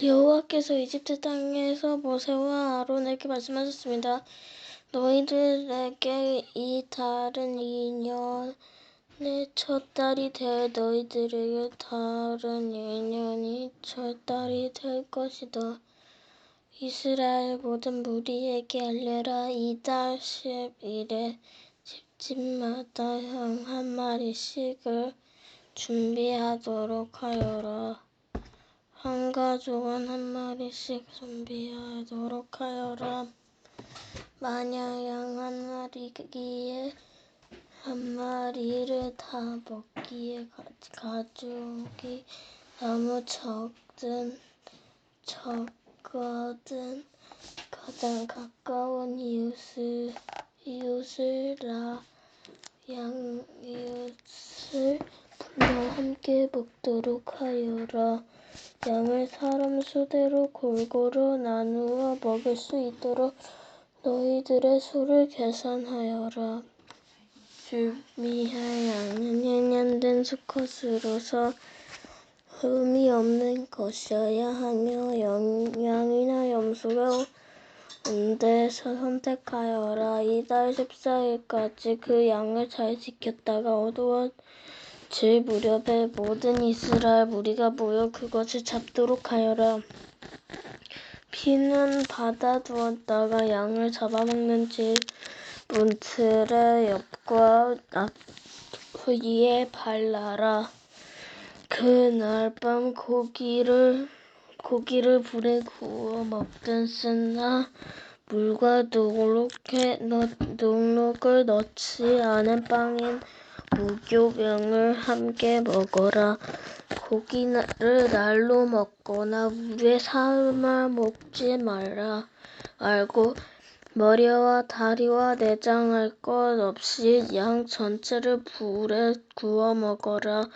여호와께서 이집트 땅에서 모세와 아론에게 말씀하셨습니다. 너희들에게 이이 년의 첫 달이 되어 너희들에게 다른 일년이 첫 달이 될 것이다. 이스라엘 모든 무리에게 알려라. 이달 십일에 집집마다 양한 마리씩을 준비하도록 하여라. 한 가족은 한 마리씩 준비하도록 하여라. 만약 양 한 마리기에 한 마리를 다 먹기에 가 족이 너무 적든 적거든 가장 가까운 이웃을 이웃을 양 이웃을 불러 함께 먹도록 하여라. 양을 사람 수대로 골고루 나누어 먹을 수 있도록 너희들의 수를 계산하여라. 준비할 양은 1년 된 수컷으로서 흠이 없는 것이어야 하며 양이나 염소가 온 데서 선택하여라. 이달 14일까지 그 양을 잘 지켰다가 어두워 질 무렵에 모든 이스라엘 무리가 모여 그것을 잡도록 하여라. 피는 받아 두었다가 양을 잡아먹는 집은 틀의 옆과 앞 위에 발라라. 그날 밤 고기를 고기를 불에 구워 먹든 쓰나 물과 누룩에, 누룩을 넣지 않은 빵인 무교병을 함께 먹어라. 고기를 날로 먹거나 물에 삶아 먹지 말라. 말고 머리와 다리와 내장할 것 없이 양 전체를 불에 구워 먹어라.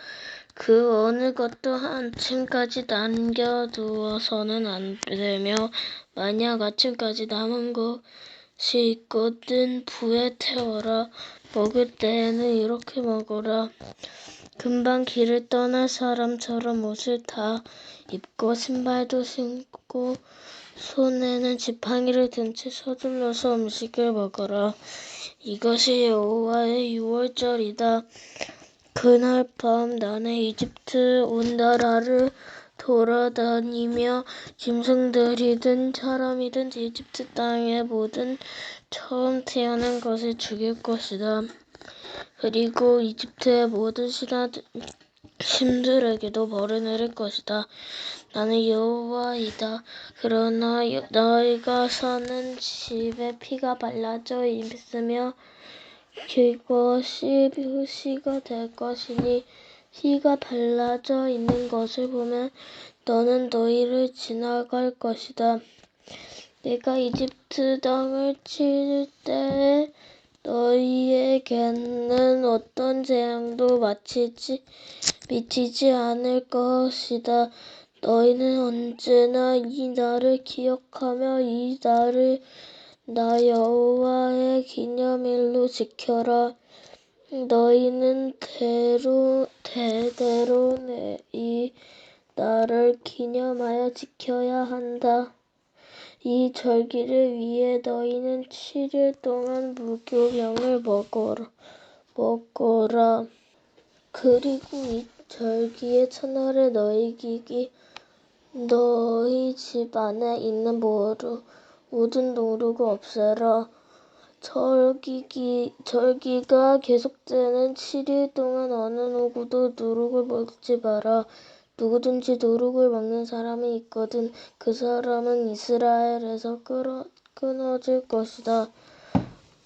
그 어느 것도 아침까지 남겨두어서는 안 되며 만약 아침까지 남은 것이 있거든 불에 태워라. 먹을 때에는 이렇게 먹어라. 금방 길을 떠날 사람처럼 옷을 다 입고 신발도 신고 손에는 지팡이를 든 채 서둘러서 음식을 먹어라. 이것이 여호와의 유월절이다. 그날 밤 나는 이집트 온 나라를 돌아다니며 짐승들이든 사람이든 이집트 땅의 모든 처음 태어난 것을 죽일 것이다. 그리고 이집트의 모든 신들에게도 벌을 내릴 것이다. 나는 여호와이다. 그러나 너희가 사는 집에 피가 발라져 있으며 그것이 표시가 될 것이니 피가 발라져 있는 것을 보면 너는 너희를 지나갈 것이다. 내가 이집트 땅을 칠 때에 너희에게는 어떤 재앙도 마치지, 미치지 않을 것이다. 너희는 언제나 이 날을 기억하며 이 날을 나 여호와의 기념일로 지켜라. 너희는 대로, 대대로 이 날을 기념하여 지켜야 한다. 이 절기를 위해 너희는 7일 동안 무교병을 먹어라. 먹어라. 그리고 이 절기의 첫날에 너희 기기 너희 집 안에 있는 모루, 모든 노루고 없애라. 절기기, 절기가 계속되는 7일 동안 어느 누구도 누룩을 먹지 마라. 누구든지 누룩을 먹는 사람이 있거든 그 사람은 이스라엘에서 끊어, 끊어질 것이다.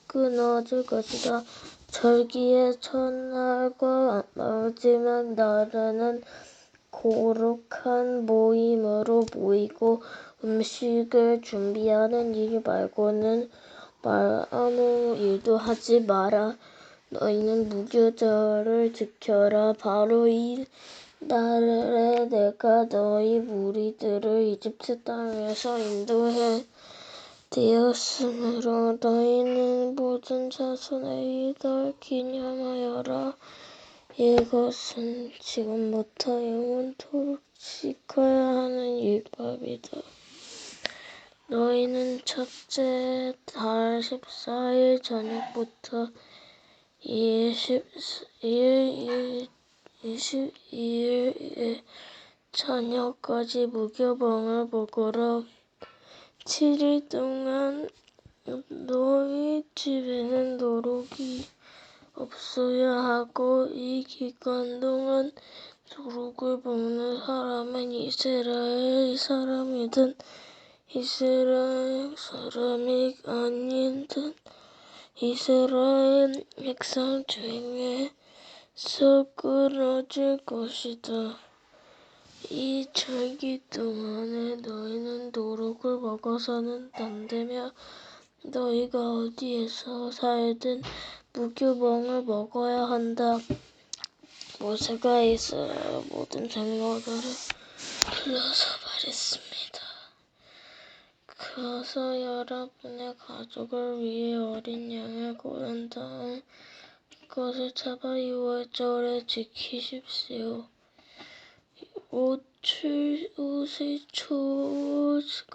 끊어질 것이다. 절기의 첫날과 마지막 날에는 거룩한 모임으로 모이고 음식을 준비하는 일 말고는 말 아무 일도 하지 마라. 너희는 무교절을 지켜라. 바로 이 날에 내가 너희 무리들을 이집트 땅에서 인도해 되었으므로 너희는 모든 자손의 이달 기념하여라. 이것은 지금부터 영원토록 지켜야 하는 율법이다. 너희는 첫째 달 십사일 저녁부터 이십일 이십이일 저녁까지 무교병을 먹어라. 칠일 동안 너희 집에는 노룩이 없어야 하고 이 기간 동안 노룩을 먹는 사람은 이스라엘 사람이든 이스라엘 사람이 아니든 이스라엘 백성 중에 서 끊어질 것이다. 이 절기 동안에 너희는 노룩을 먹어서는 안 되며 너희가 어디에서 살든 무교병을 먹어야 한다. 모세가 이스라엘 모든 장로들을 불러서 말했습니다. 그어서 여러분의 가족을 위해 어린 양을 고른 다음 그것을 잡아 유월절에 지키십시오. 오칠 오세 초까지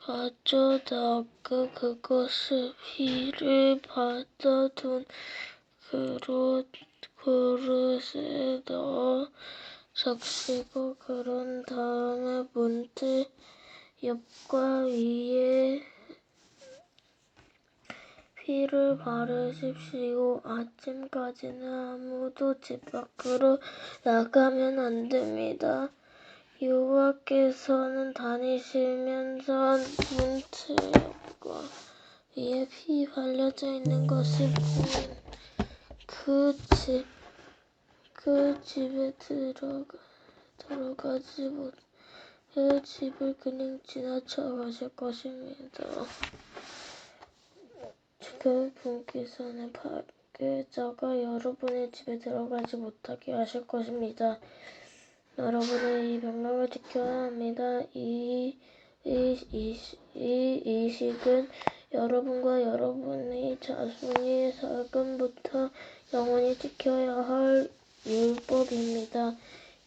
가져다가 그것을 피를 받아둔 그릇 그릇에 넣어 적시고 그런 다음에 문틀 옆과 위에 피를 바르십시오. 아침까지는 아무도 집 밖으로 나가면 안 됩니다. 여호와께서는 다니시면서 문틀 옆과 위에 피 발려져 있는 것을 보면 그 집, 그 집에 들어가, 들어가지 못, 그 집을 그냥 지나쳐 가실 것입니다. 그 분께서는 파괴자가 여러분의 집에 들어가지 못하게 하실 것입니다. 여러분은 이 명령을 지켜야 합니다. 이, 이, 이, 이 이식은 여러분과 여러분의 자손이 살금부터 영원히 지켜야 할 율법입니다.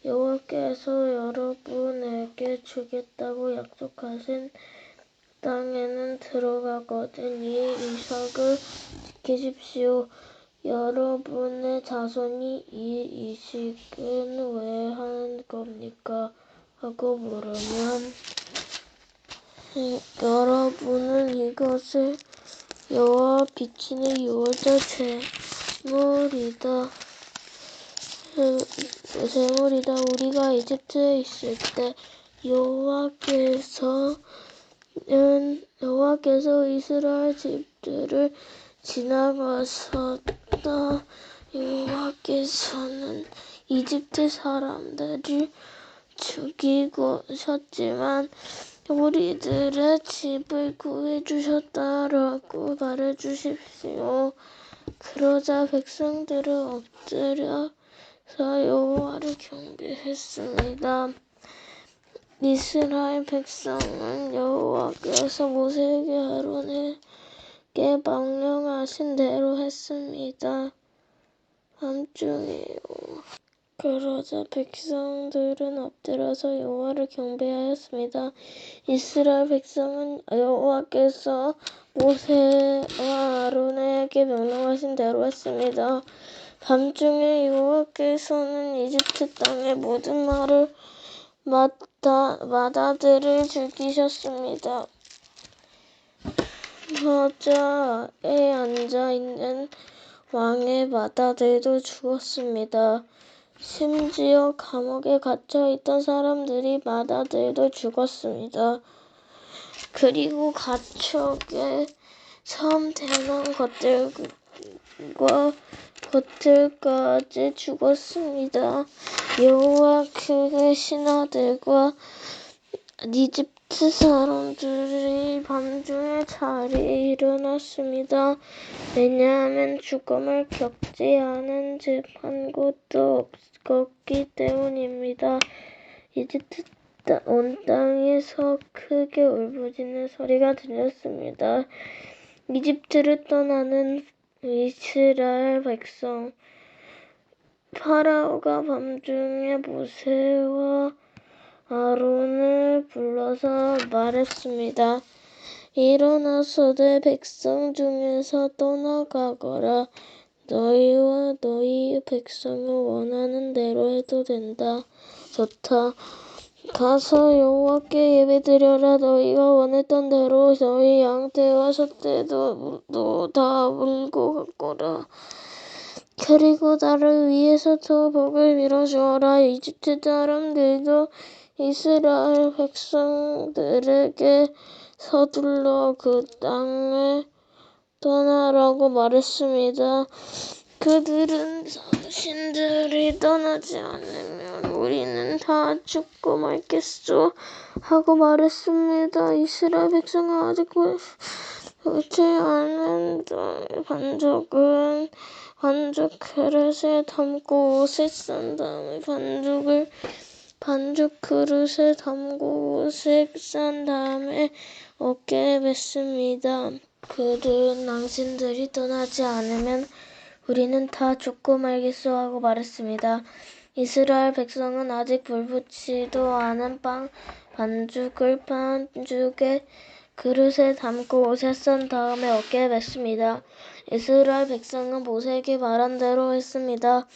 여호와께서 여러분에게 주겠다고 약속하신 땅에는 들어가거든 이 이삭을 지키십시오. 여러분의 자손이 이 이식은 왜 하는 겁니까? 하고 물으면 여러분은 이것을 여호와 비치는 유월절 제물이다. 제물이다. 우리가 이집트에 있을 때 여호와께서 는 여호와께서 이스라엘 집들을 지나가셨다. 여호와께서는 이집트 사람들을 죽이고 셨지만 우리들의 집을 구해주셨다라고 말해주십시오. 그러자 백성들은 엎드려서 여호와를 경배했습니다. 이스라엘 백성은 여호와께서 모세에게 아론에게 명령하신 대로 했습니다. 밤중에요. 그러자 백성들은 엎드려서 여호와를 경배하였습니다. 이스라엘 백성은 여호와께서 모세와 아론에게 명령하신 대로 했습니다. 밤중에 여호와께서는 이집트 땅의 모든 말을 마 다, 마다들을 죽이셨습니다. 저자에 앉아 있는 왕의 마다들도 죽었습니다. 심지어 감옥에 갇혀 있던 사람들이 마다들도 죽었습니다. 그리고 가축의 섬 대난 것들과 것들까지 죽었습니다. 여호와 그의 신하들과 이집트 사람들이 밤중에 잘 일어났습니다. 왜냐하면 죽음을 겪지 않은 집한 곳도 없었기 때문입니다. 이집트 온 땅에서 크게 울부짖는 소리가 들렸습니다. 이집트를 떠나는 이스라엘 백성 파라오가 밤중에 모세와 아론을 불러서 말했습니다. 일어나서 내 백성 중에서 떠나가거라. 너희와 너희 백성을 원하는 대로 해도 된다. 좋다. 가서 여호와께 예배드려라. 너희가 원했던 대로 너희 양떼와 소떼도 다 물고 갔거라. 그리고 나를 위해서 더 복을 빌어주어라. 이집트 사람들도 이스라엘 백성들에게 서둘러 그 땅을 떠나라고 말했습니다. 그들은 자신들이 떠나지 않으면 우리는 다 죽고 말겠소 하고 말했습니다. 이스라엘 백성은 아직 그렇지 않은 반죽은 반죽 그릇에 담고 옷에 싼 다음에 반죽을 반죽 그릇에 담고 옷에 싼 다음에 어깨에 맸습니다. 그들은 당신들이 떠나지 않으면 우리는 다 죽고 말겠소 하고 말했습니다. 이스라엘 백성은 아직 불붙지도 않은 빵 반죽을 반죽에 그릇에 담고 옷에 싼 다음에 어깨에 맸습니다. 이스라엘 백성은 모세에게 말한 대로 했습니다.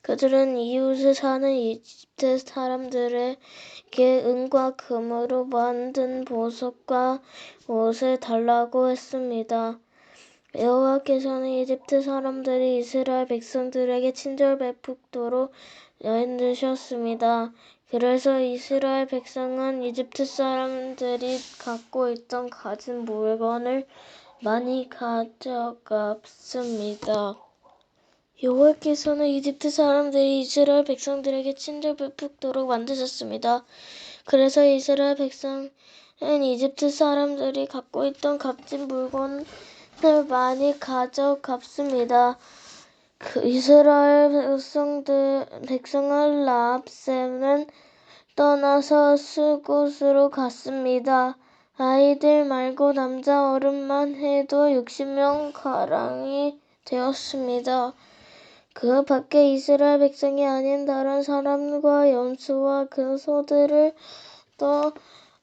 그들은 이웃에 사는 이집트 사람들에게 은과 금으로 만든 보석과 옷을 달라고 했습니다. 여호와께서는 이집트 사람들이 이스라엘 백성들에게 친절 베푸도록 만드셨습니다. 그래서 이스라엘 백성은 이집트 사람들이 갖고 있던 가진 물건을 많이 가져갔습니다. 여호와께서는 이집트 사람들이 이스라엘 백성들에게 친절 베푸도록 만드셨습니다. 그래서 이스라엘 백성은 이집트 사람들이 갖고 있던 값진 물건을 많이 가져갔습니다. 그 이스라엘 백성들 백성은 라합셈은 떠나서 수곳으로 갔습니다. 아이들 말고 남자 어른만 해도 60명 가량이 되었습니다. 그 밖에 이스라엘 백성이 아닌 다른 사람과 염소와 그 소들을 또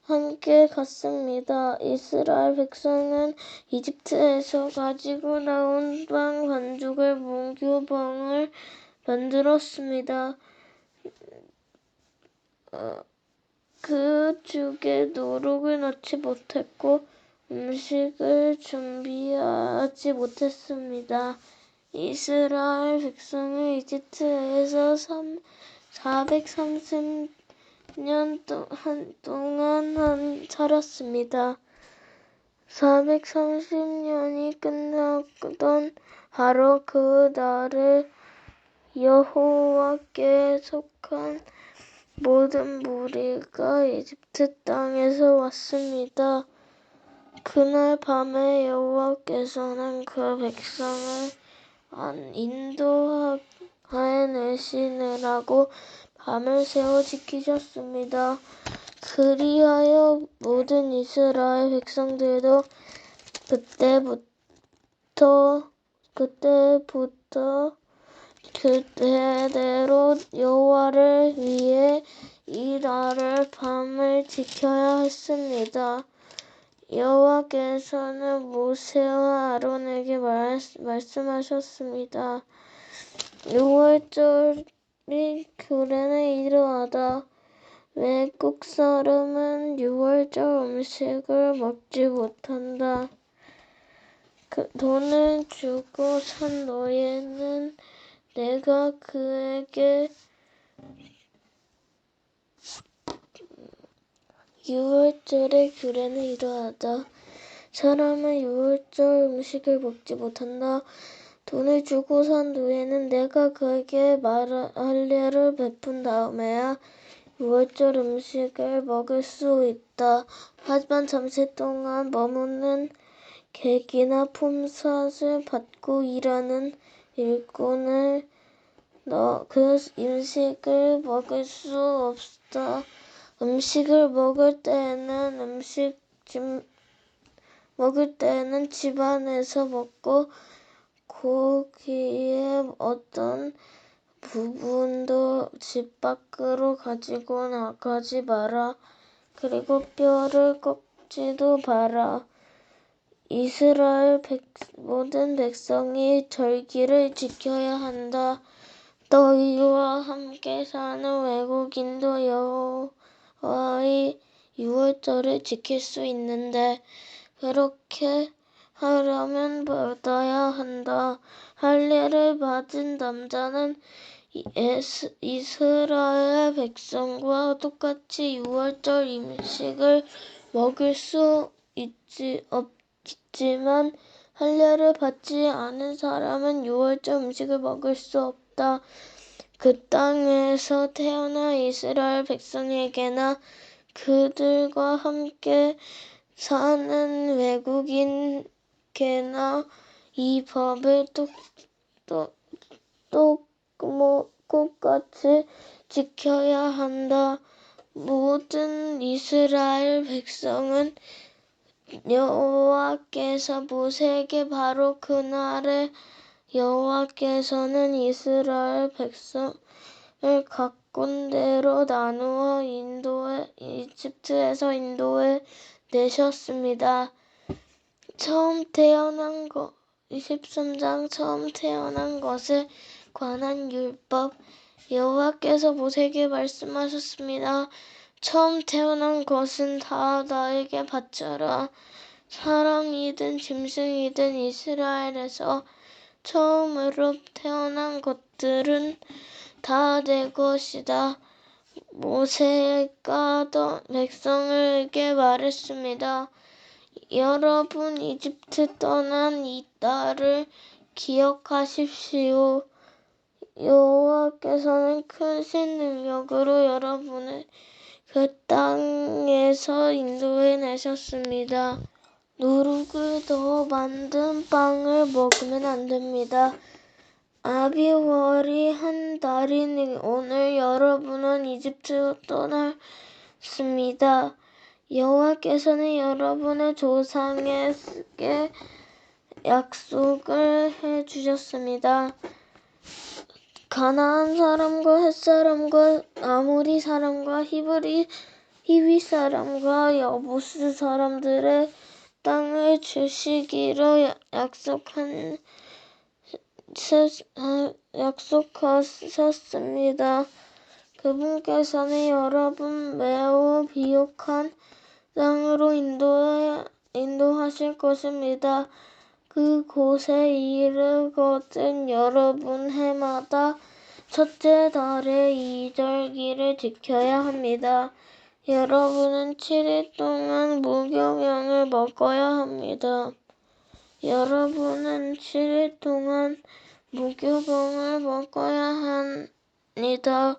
함께 갔습니다. 이스라엘 백성은 이집트에서 가지고 나온 빵 반죽을 뭉교빵을 만들었습니다. 어, 그 죽에 노룩을 넣지 못했고 음식을 준비하지 못했습니다. 이스라엘 백성은 이집트에서 430 년 동안 살았습니다. 430년이 끝나던 하루 그 날을 여호와께 속한 모든 무리가 이집트 땅에서 왔습니다. 그날 밤에 여호와께서는 그 백성을 인도해내시느라고 밤을 새워 지키셨습니다. 그리하여 모든 이스라엘 백성들도 그때부터 그때부터 그대로 여호와를 위해 이 날을 밤을 지켜야 했습니다. 여호와께서는 모세와 아론에게 말, 말씀하셨습니다. 6월절 이 규례는 이러하다. 외국 사람은 6월절 음식을 먹지 못한다. 그 돈을 주고 산 노예는 내가 그에게 유월절의 규례는 이러하다. 사람은 유월절 음식을 먹지 못한다. 돈을 주고 산 노예는 내가 그에게 할례를 베푼 다음에야 유월절 음식을 먹을 수 있다. 하지만 잠시 동안 머무는 객이나 품삯을 받고 일하는 일꾼을 그 음식을 먹을 수 없다. 음식을 먹을 때에는 음식 집, 먹을 때에는 집안에서 먹고 고기의 어떤 부분도 집 밖으로 가지고 나가지 마라. 그리고 뼈를 꺾지도 마라. 이스라엘 백, 모든 백성이 절기를 지켜야 한다. 너희와 함께 사는 외국인도 여호와의 유월절을 지킬 수 있는데 그렇게 하려면 받아야 한다. 할례를 받은 남자는 이스라엘 백성과 똑같이 유월절 음식을 먹을 수 있지, 없지만 할례를 받지 않은 사람은 유월절 음식을 먹을 수 없다. 그 땅에서 태어난 이스라엘 백성에게나 그들과 함께 사는 외국인 에게나 이 법을 똑똑똑 뭐 똑같이 지켜야 한다. 모든 이스라엘 백성은 여호와께서 모세에게 바로 그날에 여호와께서는 이스라엘 백성을 각 군데로 나누어 인도에 이집트에서 인도에 내셨습니다. 처음 태어난 것 23장 처음 태어난 것에 관한 율법 여호와께서 모세에게 말씀하셨습니다. 처음 태어난 것은 다 나에게 바쳐라. 사람이든 짐승이든 이스라엘에서 처음으로 태어난 것들은 다 내 것이다. 모세가 백성에게 말했습니다. 여러분 이집트 떠난 이 날을 기억하십시오. 여호와께서는 크신 능력으로 여러분을 그 땅에서 인도해 내셨습니다. 누룩을 더 만든 빵을 먹으면 안 됩니다. 아비월이 한 달인 오늘 여러분은 이집트로 떠났습니다. 여호와께서는 여러분의 조상에게 약속을 해 주셨습니다. 가나안 사람과 햇 사람과 아모리 사람과 히브리 히위 사람과 여부스 사람들의 땅을 주시기로 약속한 약속하셨습니다. 그분께서는 여러분 매우 비옥한 땅으로 인도, 인도하실 것입니다. 그곳에 이르거든 여러분 해마다 첫째 달의 이절기를 지켜야 합니다. 여러분은 7일 동안 무교병을 먹어야 합니다. 여러분은 7일 동안 무교병을 먹어야 합니다.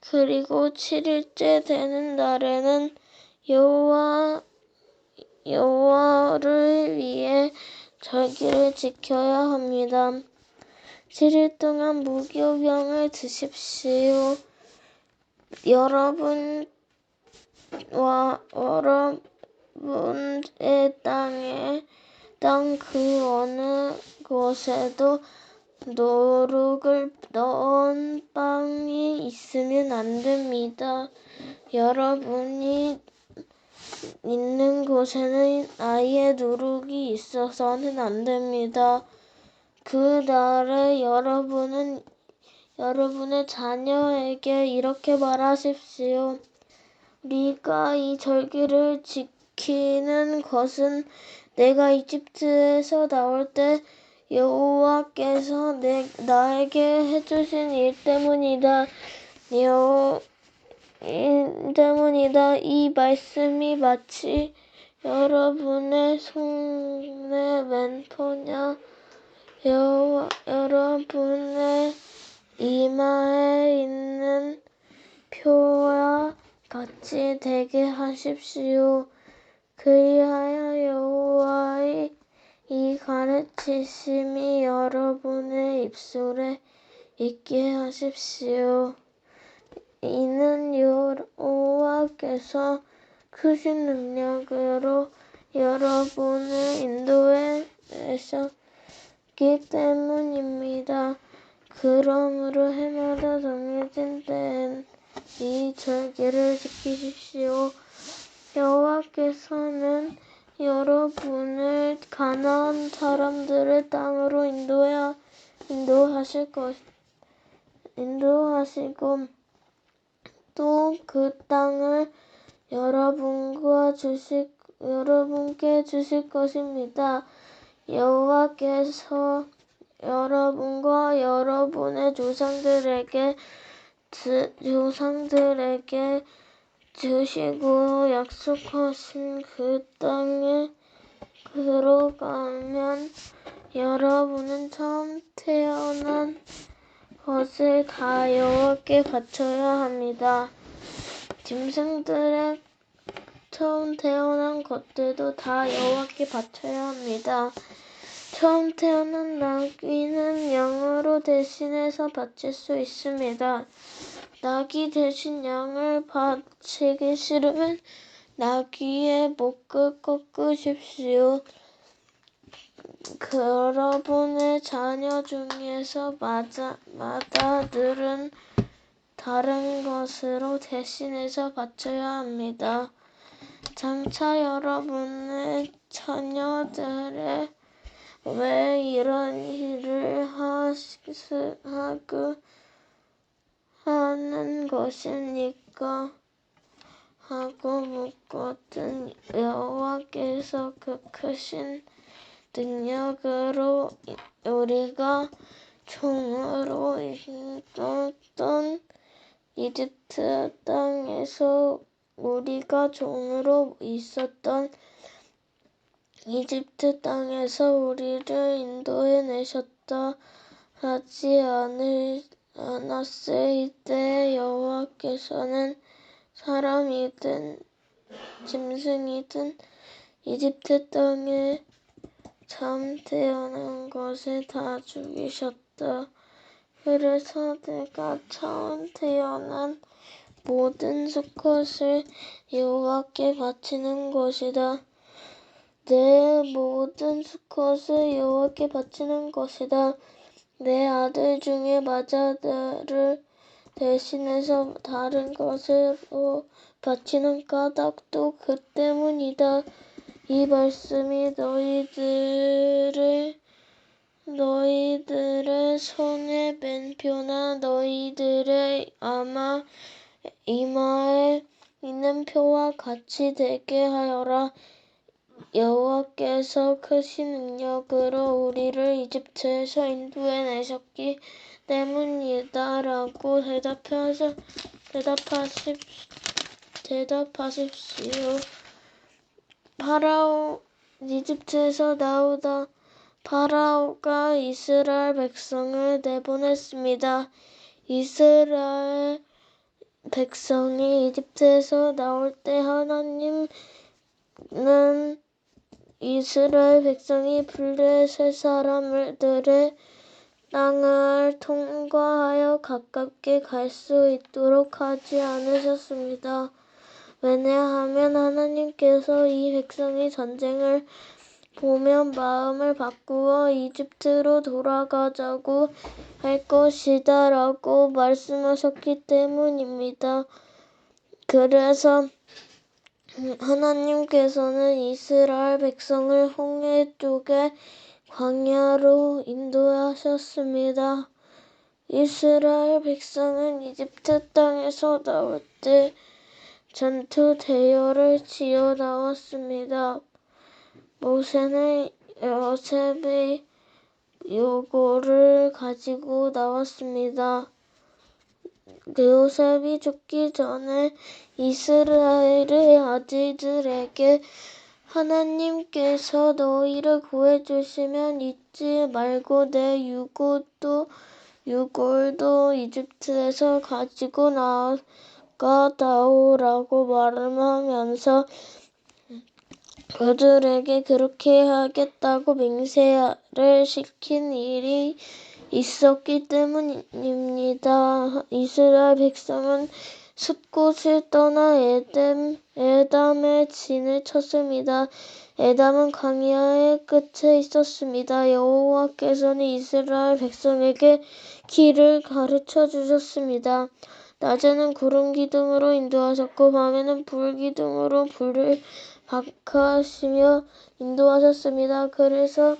그리고 7일째 되는 날에는 여호와 여호와를 위해 절기를 지켜야 합니다. 7일 동안 무교병을 드십시오. 여러분와 여러분의 땅에 땅 그 어느 곳에도 노룩을 넣은 빵이 있으면 안 됩니다. 여러분이 있는 곳에는 아예 누룩이 있어서는 안 됩니다. 그 날에 여러분은 여러분의 자녀에게 이렇게 말하십시오. 네가 이 절기를 지키는 것은 내가 이집트에서 나올 때 여호와께서 내, 나에게 해주신 일 때문이다. 여, 때문이다. 이 말씀이 마치 여러분의 손에 멘토냐 여, 여러분의 이마에 있는 표와 같이 되게 하십시오. 그리하여 여호와의 이 가르치심이 여러분의 입술에 있게 하십시오. 이는 여호와께서 크신 능력으로 여러분을 인도해 내셨 있기 때문입니다. 그러므로 해마다 정해진 때엔 이 절기를 지키십시오. 여호와께서는 여러분을 가나안 사람들의 땅으로 인도하, 인도하실 것, 인도하시고 또 그 땅을 여러분과 주실, 여러분께 주실 것입니다. 여호와께서 여러분과 여러분의 조상들에게 조상들에게 주시고 약속하신 그 땅에 들어가면 여러분은 처음 태어난 것을 다 여호와께 바쳐야 합니다. 짐승들의 처음 태어난 것들도 다 여호와께 바쳐야 합니다. 처음 태어난 나귀는 양으로 대신해서 바칠 수 있습니다. 나귀 대신 양을 바치기 싫으면 나귀의 목을 꺾으십시오. 여러분의 자녀 중에서 마다, 마다들은 다른 것으로 대신해서 바쳐야 합니다. 장차 여러분의 자녀들의 왜 이런 일을 하고 하는 것입니까? 하고 묻거든 여호와께서 그 크신 능력으로 우리가 종으로 있었던 이집트 땅에서 우리가 종으로 있었던 이집트 땅에서 우리를 인도해 내셨다 하지 않을, 않았을 때 여호와께서는 사람이든 짐승이든 이집트 땅에 처음 태어난 것을 다 죽이셨다. 그래서 내가 처음 태어난 모든 수컷을 여호와께 바치는 것이다. 내 모든 수컷을 여호와께 바치는 것이다. 내 아들 중에 마자들을 대신해서 다른 것으로 바치는 까닭도 그 때문이다. 이 말씀이 너희들을 너희들의 손에 맨 표나 너희들의 아마 이마에 있는 표와 같이 되게 하여라. 여호와께서 크신 능력으로 우리를 이집트에서 인도해 내셨기 때문이다라고 대답하시, 대답하십, 대답하십시오. 파라오 이집트에서 나오다 파라오가 이스라엘 백성을 내보냈습니다. 이스라엘 백성이 이집트에서 나올 때 하나님은 이스라엘 백성이 블레셋 사람들의 땅을 통과하여 가깝게 갈 수 있도록 하지 않으셨습니다. 왜냐하면 하나님께서 이 백성이 전쟁을 보면 마음을 바꾸어 이집트로 돌아가자고 할 것이다 라고 말씀하셨기 때문입니다. 그래서 하나님께서는 이스라엘 백성을 홍해 쪽에 광야로 인도하셨습니다. 이스라엘 백성은 이집트 땅에서 나올 때 전투 대열을 지어 나왔습니다. 모세는 요셉의 요구를 가지고 나왔습니다. 요셉이 죽기 전에 이스라엘의 아들들에게 하나님께서 너희를 구해 주시면 잊지 말고 내 유골도 유골도 이집트에서 가지고 나 가다오라고 말하면서 그들에게 그렇게 하겠다고 맹세를 시킨 일이 있었기 때문입니다. 이스라엘 백성은 숲곳을 떠나 에담, 에담의 진을 쳤습니다. 에담은 광야의 끝에 있었습니다. 여호와께서는 이스라엘 백성에게 길을 가르쳐 주셨습니다. 낮에는 구름 기둥으로 인도하셨고 밤에는 불 기둥으로 불을 박하시며 인도하셨습니다. 그래서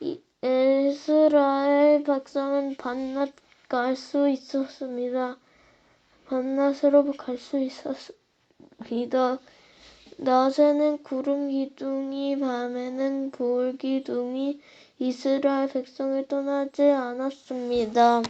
이- 이스라엘 백성은 밤낮 갈 수 있었습니다. 밤낮으로 갈 수 있었습니다. 낮에는 구름 기둥이 밤에는 불 기둥이 이스라엘 백성을 떠나지 않았습니다.